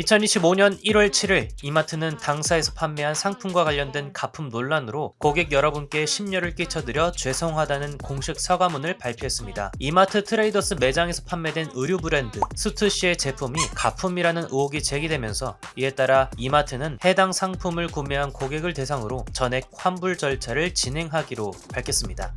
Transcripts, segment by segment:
2025년 1월 7일 이마트는 당사에서 판매한 상품과 관련된 가품 논란으로 고객 여러분께 심려를 끼쳐드려 죄송하다는 공식 사과문을 발표했습니다. 이마트 트레이더스 매장에서 판매된 의류 브랜드 스투시의 제품이 가품이라는 의혹이 제기되면서 이에 따라 이마트는 해당 상품을 구매한 고객을 대상으로 전액 환불 절차를 진행하기로 밝혔습니다.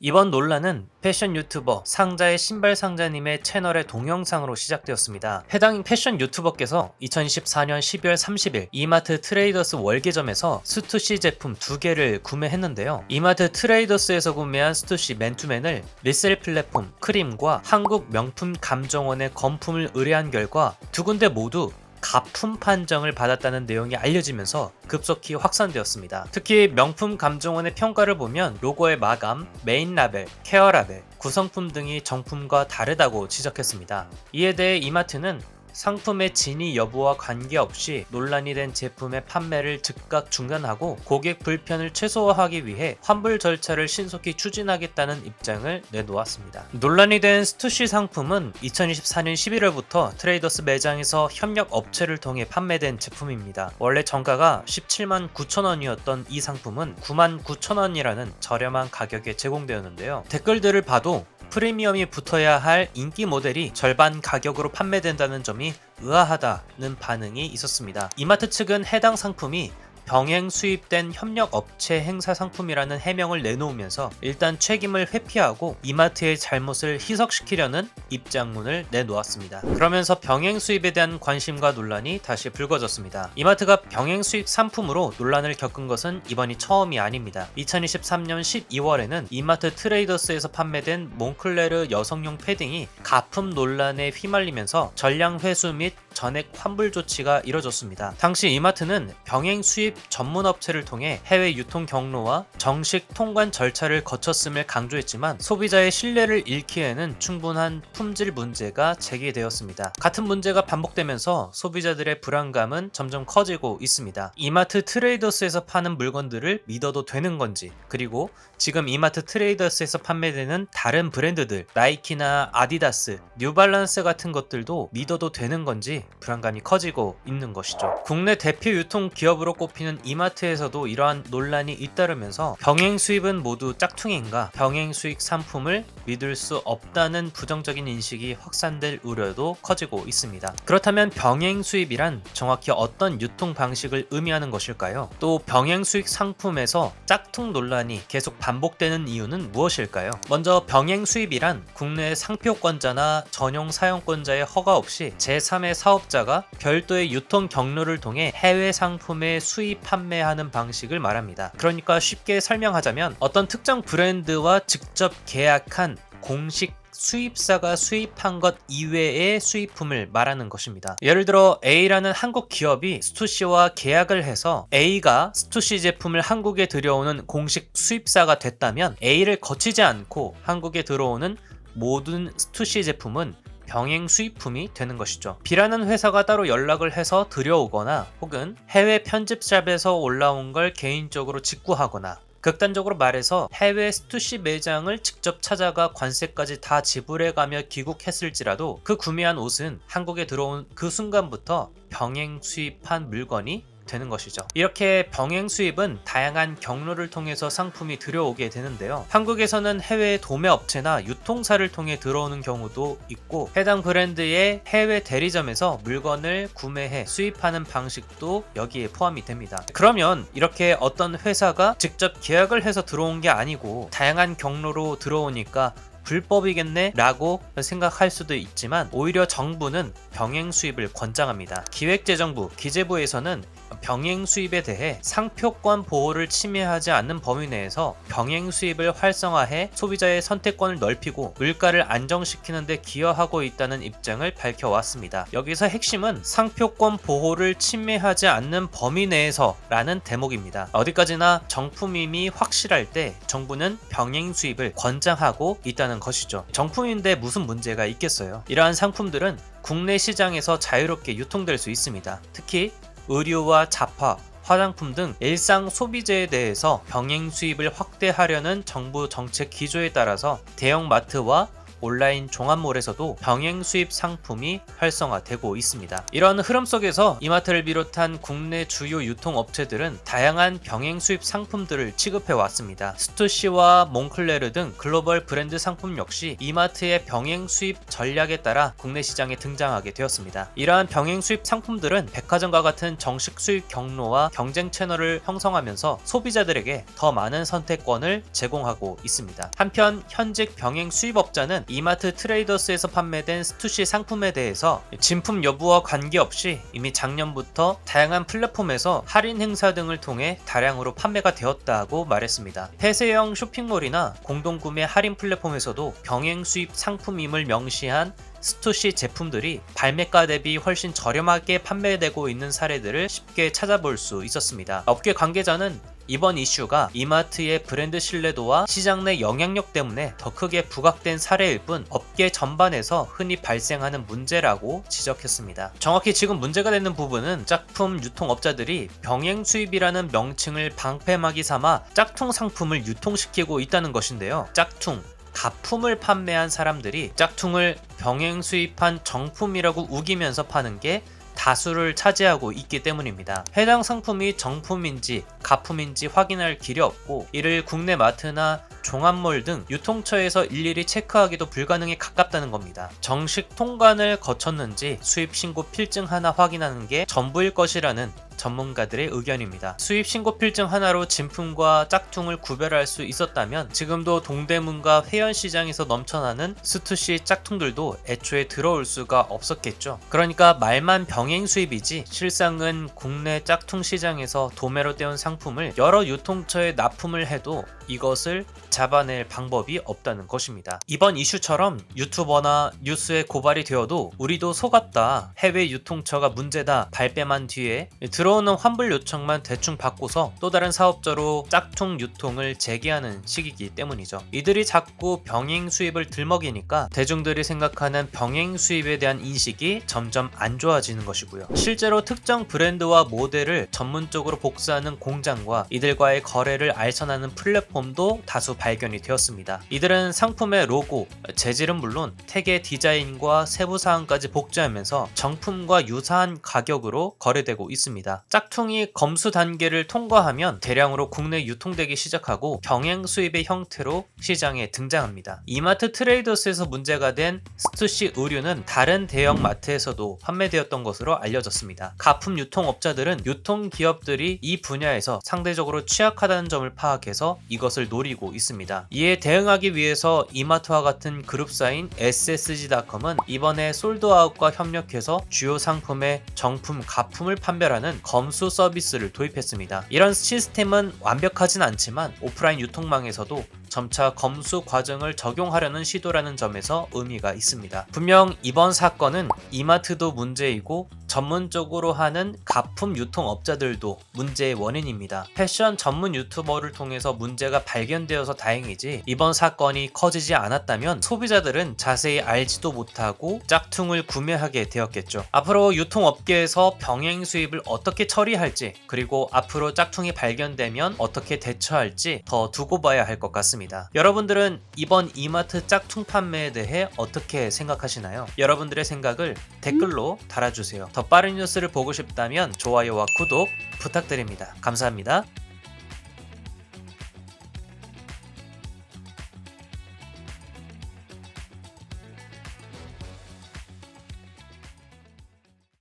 이번 논란은 패션 유튜버 상자의 신발 상자님의 채널의 동영상으로 시작되었습니다. 해당 패션 유튜버께서 2024년 12월 30일 이마트 트레이더스 월계점에서 스투시 제품 두 개를 구매했는데요. 이마트 트레이더스에서 구매한 스투시 맨투맨을 리셀 플랫폼 크림과 한국 명품 감정원의 검품을 의뢰한 결과 두 군데 모두 가품 판정을 받았다는 내용이 알려지면서 급속히 확산되었습니다. 특히 명품 감정원의 평가를 보면 로고의 마감, 메인 라벨, 케어 라벨, 구성품 등이 정품과 다르다고 지적했습니다. 이에 대해 이마트는 상품의 진위 여부와 관계없이 논란이 된 제품의 판매를 즉각 중단하고 고객 불편을 최소화하기 위해 환불 절차를 신속히 추진하겠다는 입장을 내놓았습니다. 논란이 된 스투시 상품은 2024년 11월부터 트레이더스 매장에서 협력 업체를 통해 판매된 제품입니다. 원래 정가가 17만 9천 원이었던 이 상품은 9만 9천 원이라는 저렴한 가격에 제공되었는데요. 댓글들을 봐도 프리미엄이 붙어야 할 인기 모델이 절반 가격으로 판매된다는 점이 의아하다는 반응이 있었습니다. 이마트 측은 해당 상품이 병행 수입된 협력 업체 행사 상품이라는 해명을 내놓으면서 일단 책임을 회피하고 이마트의 잘못을 희석시키려는 입장문을 내놓았습니다. 그러면서 병행 수입에 대한 관심과 논란이 다시 불거졌습니다. 이마트가 병행 수입 상품으로 논란을 겪은 것은 이번이 처음이 아닙니다. 2023년 12월에는 이마트 트레이더스에서 판매된 몽클레르 여성용 패딩이 가품 논란에 휘말리면서 전량 회수 및 전액 환불 조치가 이뤄졌습니다. 당시 이마트는 병행 수입 전문 업체를 통해 해외 유통 경로와 정식 통관 절차를 거쳤음을 강조했지만 소비자의 신뢰를 잃기에는 충분한 품질 문제가 제기되었습니다. 같은 문제가 반복되면서 소비자들의 불안감은 점점 커지고 있습니다. 이마트 트레이더스에서 파는 물건들을 믿어도 되는 건지 그리고 지금 이마트 트레이더스에서 판매되는 다른 브랜드들 나이키나 아디다스, 뉴발란스 같은 것들도 믿어도 되는 건지 불안감이 커지고 있는 것이죠. 국내 대표 유통 기업으로 꼽히는 이마트에서도 이러한 논란이 잇따르면서 병행 수입은 모두 짝퉁인가 병행 수익 상품을 믿을 수 없다는 부정적인 인식이 확산될 우려도 커지고 있습니다. 그렇다면 병행 수입이란 정확히 어떤 유통 방식을 의미하는 것일까요? 또 병행 수익 상품에서 짝퉁 논란이 계속 반복되는 이유는 무엇일까요? 먼저 병행 수입이란 국내 상표권자나 전용 사용권자의 허가 없이 제3의 사 업자가 별도의 유통 경로를 통해 해외 상품의 수입 판매하는 방식을 말합니다. 그러니까 쉽게 설명하자면 어떤 특정 브랜드와 직접 계약한 공식 수입사가 수입한 것 이외의 수입품을 말하는 것입니다. 예를 들어 A라는 한국 기업이 스투시와 계약을 해서 A가 스투시 제품을 한국에 들여오는 공식 수입사가 됐다면 A를 거치지 않고 한국에 들어오는 모든 스투시 제품은 병행 수입품이 되는 것이죠. B라는 회사가 따로 연락을 해서 들여오거나 혹은 해외 편집샵에서 올라온 걸 개인적으로 직구하거나 극단적으로 말해서 해외 스투시 매장을 직접 찾아가 관세까지 다 지불해가며 귀국했을지라도 그 구매한 옷은 한국에 들어온 그 순간부터 병행 수입한 물건이 되는 것이죠. 이렇게 병행 수입은 다양한 경로를 통해서 상품이 들여오게 되는데요. 한국에서는 해외 도매 업체나 유통사를 통해 들어오는 경우도 있고 해당 브랜드의 해외 대리점에서 물건을 구매해 수입하는 방식도 여기에 포함이 됩니다. 그러면 이렇게 어떤 회사가 직접 계약을 해서 들어온 게 아니고 다양한 경로로 들어오니까 불법이겠네 라고 생각할 수도 있지만 오히려 정부는 병행 수입을 권장합니다. 기획재정부, 기재부에서는 병행 수입에 대해 상표권 보호를 침해하지 않는 범위 내에서 병행 수입을 활성화해 소비자의 선택권을 넓히고 물가를 안정시키는 데 기여하고 있다는 입장을 밝혀왔습니다. 여기서 핵심은 상표권 보호를 침해하지 않는 범위 내에서 라는 대목입니다. 어디까지나 정품임이 확실할 때 정부는 병행 수입을 권장하고 있다는 것이죠. 정품인데 무슨 문제가 있겠어요? 이러한 상품들은 국내 시장에서 자유롭게 유통될 수 있습니다. 특히 의류와 잡화, 화장품 등 일상 소비재에 대해서 병행 수입을 확대하려는 정부 정책 기조에 따라서 대형 마트와 온라인 종합몰에서도 병행 수입 상품이 활성화되고 있습니다. 이런 흐름 속에서 이마트를 비롯한 국내 주요 유통업체들은 다양한 병행 수입 상품들을 취급해 왔습니다. 스투시와 몽클레르 등 글로벌 브랜드 상품 역시 이마트의 병행 수입 전략에 따라 국내 시장에 등장하게 되었습니다. 이러한 병행 수입 상품들은 백화점과 같은 정식 수입 경로와 경쟁 채널을 형성하면서 소비자들에게 더 많은 선택권을 제공하고 있습니다. 한편 현직 병행 수입업자는 이마트 트레이더스에서 판매된 스투시 상품에 대해서 진품 여부와 관계없이 이미 작년부터 다양한 플랫폼에서 할인 행사 등을 통해 다량으로 판매가 되었다고 말했습니다. 폐쇄형 쇼핑몰이나 공동구매 할인 플랫폼에서도 병행 수입 상품임을 명시한 스투시 제품들이 발매가 대비 훨씬 저렴하게 판매되고 있는 사례들을 쉽게 찾아볼 수 있었습니다. 업계 관계자는 이번 이슈가 이마트의 브랜드 신뢰도와 시장 내 영향력 때문에 더 크게 부각된 사례일 뿐 업계 전반에서 흔히 발생하는 문제라고 지적했습니다. 정확히 지금 문제가 되는 부분은 짝품 유통업자들이 병행 수입이라는 명칭을 방패막이 삼아 짝퉁 상품을 유통시키고 있다는 것인데요. 짝퉁 가품을 판매한 사람들이 짝퉁을 병행 수입한 정품이라고 우기면서 파는 게 다수를 차지하고 있기 때문입니다. 해당 상품이 정품인지 가품인지 확인할 길이 없고 이를 국내 마트나 종합몰 등 유통처에서 일일이 체크하기도 불가능에 가깝다는 겁니다. 정식 통관을 거쳤는지 수입 신고 필증 하나 확인하는 게 전부일 것이라는 전문가들의 의견입니다. 수입 신고 필증 하나로 진품과 짝퉁을 구별할 수 있었다면 지금도 동대문과 회원시장에서 넘쳐나는 스투시 짝퉁들도 애초에 들어올 수가 없었겠죠. 그러니까 말만 병행 수입이지 실상은 국내 짝퉁 시장에서 도매로 떼온 상품을 여러 유통처에 납품을 해도 이것을 잡아낼 방법이 없다는 것입니다. 이번 이슈처럼 유튜버나 뉴스에 고발이 되어도 우리도 속았다. 해외 유통처가 문제다. 발뺌한 뒤에 들어 오는 환불 요청만 대충 받고서 또 다른 사업자로 짝퉁 유통을 재개하는 시기이기 때문이죠. 이들이 자꾸 병행 수입을 들먹이니까 대중들이 생각하는 병행 수입에 대한 인식이 점점 안 좋아지는 것이고요. 실제로 특정 브랜드와 모델을 전문적으로 복사하는 공장과 이들과의 거래를 알선하는 플랫폼도 다수 발견이 되었습니다. 이들은 상품의 로고, 재질은 물론 택의 디자인과 세부 사항까지 복제하면서 정품과 유사한 가격으로 거래되고 있습니다. 짝퉁이 검수 단계를 통과하면 대량으로 국내 유통되기 시작하고 병행 수입의 형태로 시장에 등장합니다. 이마트 트레이더스에서 문제가 된 스투시 의류는 다른 대형 마트에서도 판매되었던 것으로 알려졌습니다. 가품 유통업자들은 유통 기업들이 이 분야에서 상대적으로 취약하다는 점을 파악해서 이것을 노리고 있습니다. 이에 대응하기 위해서 이마트와 같은 그룹사인 SSG.com은 이번에 솔드아웃과 협력해서 주요 상품의 정품 가품을 판별하는 검수 서비스를 도입했습니다. 이런 시스템은 완벽하진 않지만 오프라인 유통망에서도 점차 검수 과정을 적용하려는 시도라는 점에서 의미가 있습니다. 분명 이번 사건은 이마트도 문제이고 전문적으로 하는 가품 유통업자들도 문제의 원인입니다. 패션 전문 유튜버를 통해서 문제가 발견되어서 다행이지 이번 사건이 커지지 않았다면 소비자들은 자세히 알지도 못하고 짝퉁을 구매하게 되었겠죠. 앞으로 유통업계에서 병행 수입을 어떻게 처리할지 그리고 앞으로 짝퉁이 발견되면 어떻게 대처할지 더 두고 봐야 할 것 같 습니다. 여러분들은 이번 이마트 짝퉁 판매에 대해 어떻게 생각하시나요? 여러분들의 생각을 댓글로 달아주세요. 더 빠른 뉴스를 보고 싶다면 좋아요와 구독 부탁드립니다. 감사합니다.